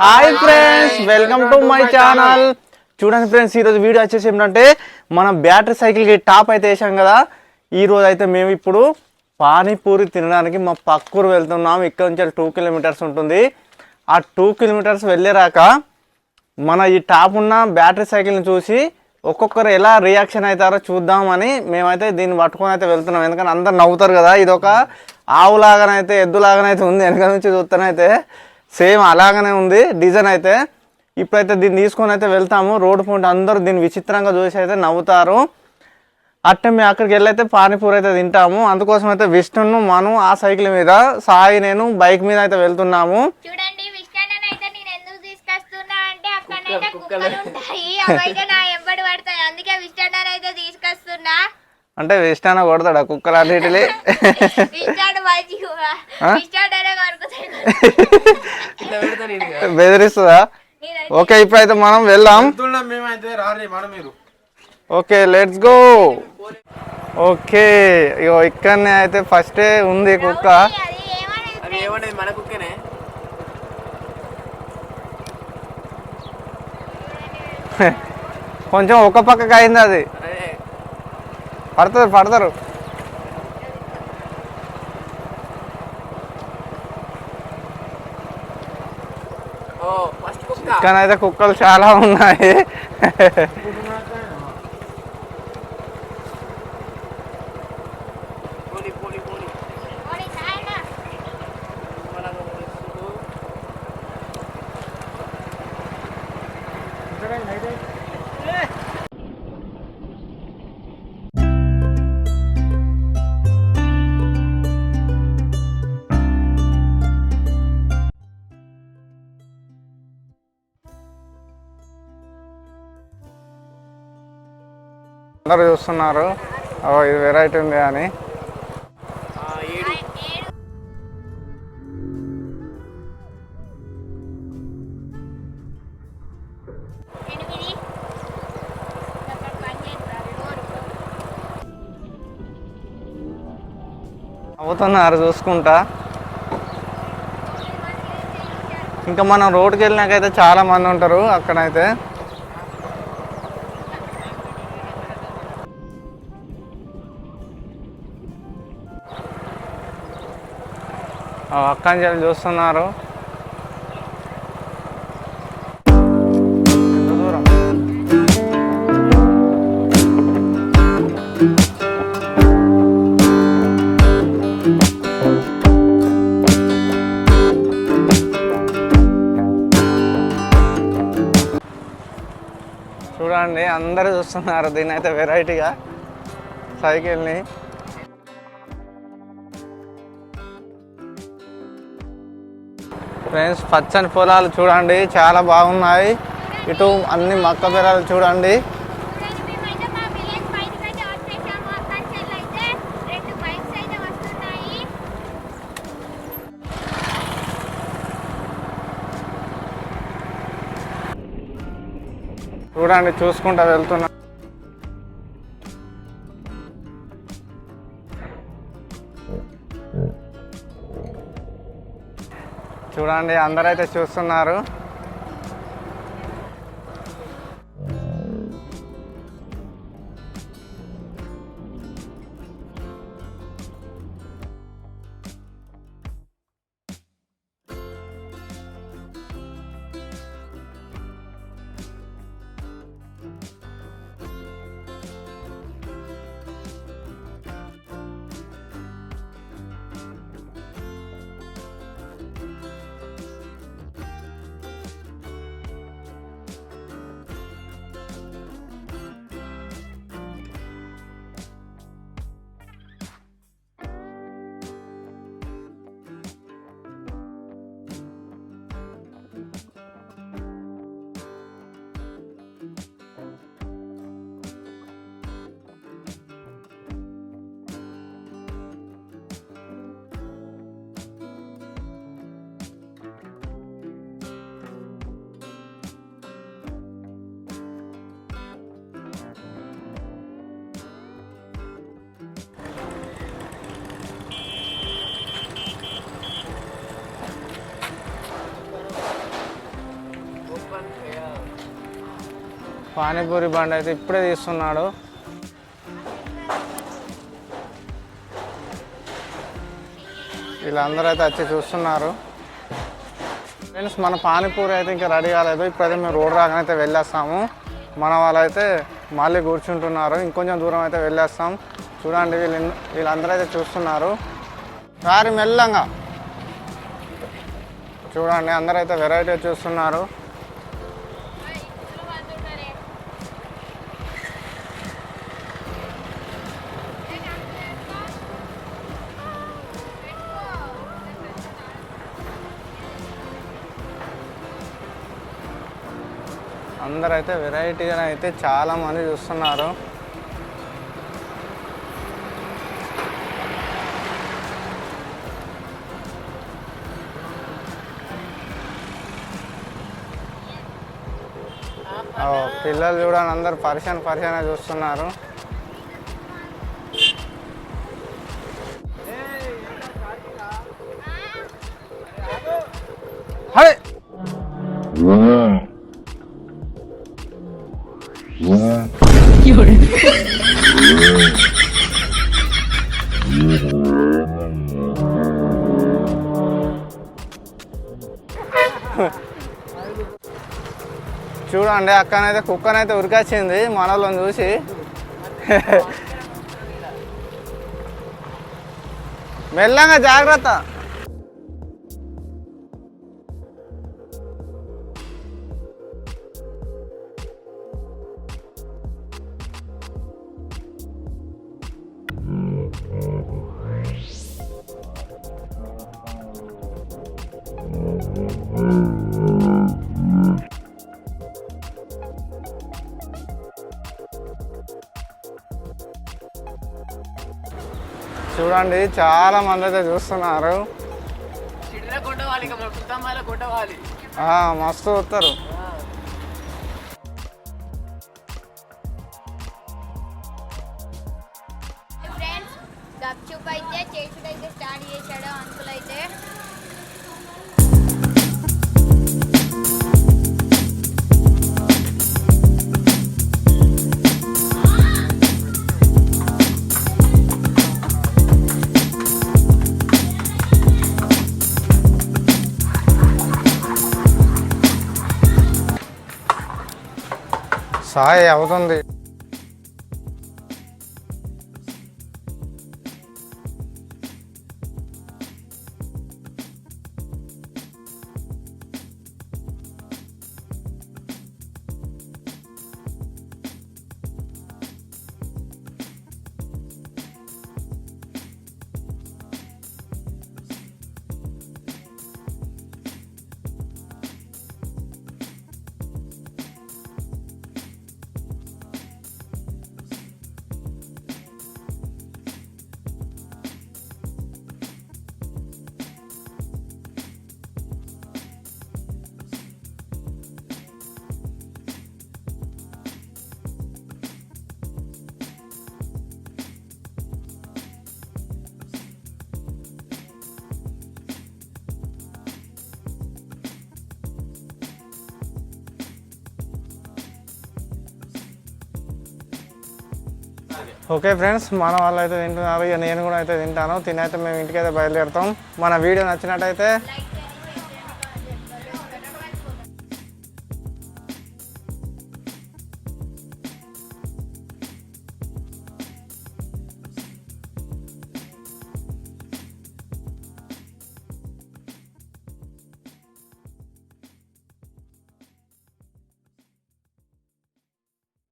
Hi friends welcome to my channel చూడండి friends ఈరోజు video వచ్చేసి ఏంటంటే మనం బ్యాటరీ సైకిల్కి టాప్ అయితే వేసాం కదా. ఈరోజు అయితే మేము ఇప్పుడు పానీపూరి తినడానికి మా పక్కూరు వెళ్తున్నాం. ఇక్కడ నుంచి టూ కిలోమీటర్స్ ఉంటుంది. ఆ టూ కిలోమీటర్స్ వెళ్ళేరాక మన ఈ టాప్ ఉన్న బ్యాటరీ సైకిల్ని చూసి ఒక్కొక్కరు ఎలా రియాక్షన్ అవుతారో చూద్దామని మేమైతే దీన్ని పట్టుకొని అయితే వెళ్తున్నాం. ఎందుకంటే అందరు నవ్వుతారు కదా. ఇది ఒక ఆవులాగానైతే ఎద్దులాగానైతే ఉంది. వెనక నుంచి చూస్తానైతే సేమ్ అలాగనే ఉంది డిజైన్ అయితే. ఇప్పుడైతే దీన్ని తీసుకొని అయితే వెళ్తాము. రోడ్డు పూట అందరూ దీన్ని విచిత్రంగా చూసి అయితే నవ్వుతారు. అట్టే మేము అక్కడికి వెళ్ళైతే పానీపూరి అయితే తింటాము. అందుకోసం అయితే విష్ణును మనం ఆ సైకిల్ మీద సాయి నేను బైక్ మీద అయితే వెళ్తున్నాము. చూడండి విష్ణన్ అయితే నేను ఎందుకు తీసుకొస్తున్నా అంటే అక్కడైతే కుక్కలు ఉంటాయి. అవైతే నా ఎంబడి పడతాయి. అందుకే తీసుకొస్తున్నా. అంటే విష్ణాన కొడతాడు? ఆ కుక్కలు అన్నిటిని విష్ణన్ మంచి ఆ? విష్ణన్ అనే కొరుకుతాయి బెదిరిస్తుందా? ఓకే ఇప్పుడైతే మనం వెళ్దాం. వెళ్తున్నాం మేమైతే రారి మన మీరు. ఓకే లెట్స్ గో ఓకే ఇగో ఇక్కడనే అయితే ఫస్టే ఉంది కుక్క. కొంచెం ఒక పక్కకి అయింది అదే. పడతారు పడతారు. ఓ ఫస్ట్ కుక్క. ఇక్కడైతే కుక్కలు చాలా ఉన్నాయి. పోలి అందరు చూస్తున్నారు. ఇది వెరైటీ ఉంది అని. అవుతున్నారు చూసుకుంటా. ఇంకా మనం రోడ్కి వెళ్ళినాకైతే చాలా మంది ఉంటారు అక్కడైతే. అక్కంజలు చూస్తున్నారు. చూడండి అందరూ చూస్తున్నారు. దీని అయితే వెరైటీగా సైకిల్ని. ఫ్రెండ్స్ పచ్చని పొలాలు చూడండి చాలా బాగున్నాయి. ఇటు అన్ని మక్క బెరాలు చూడండి. చూడండి, చూసుకుంటా వెళ్తున్నా. చూడండి అందరైతే చూస్తున్నారు. పానీపూరి బండి అయితే ఇప్పుడే తీస్తున్నాడు. వీళ్ళందరూ అయితే వచ్చి చూస్తున్నారు. ఫ్రెండ్స్ మన పానీపూరి అయితే ఇంకా రెడీ కాలేదు. ఇప్పుడైతే మేము రోడ్ రాగానే అయితే వెళ్ళేస్తాము. మన వాళ్ళైతే మళ్ళీ కూర్చుంటున్నారు. ఇంకొంచెం దూరం అయితే వెళ్ళేస్తాం. చూడండి వీళ్ళు వీళ్ళందరూ అయితే చూస్తున్నారు. కారు మెల్లంగా. చూడండి అందరూ అయితే వెరైటీ చూస్తున్నారు. అందరూ అయితే వెరైటీగా అయితే చాలా మంది చూస్తున్నారు. పిల్లలు చూడండి అందరు పరిశాన్ పరిశాన్ చూస్తున్నారు. చూడండి అక్కనైతే కుక్కనైతే ఉరికొచ్చింది మన చూసి. మెల్లంగా జాగ్రత్త. చూడండి చాలా మంది అయితే చూస్తున్నారు. మస్తు వస్తారు గప్చుప్ అయితే చేసుడు అయితే స్టార్ట్ చేశాడు అంకుల్ అయితే. సహాయ అవుతుంది. ఓకే ఫ్రెండ్స్ మన వాళ్ళు అయితే తింటున్నారు ఇక నేను కూడా అయితే తింటాను. తినైతే మేము ఇంటికైతే బయలుదేరుతాం. మన వీడియో నచ్చినట్టయితే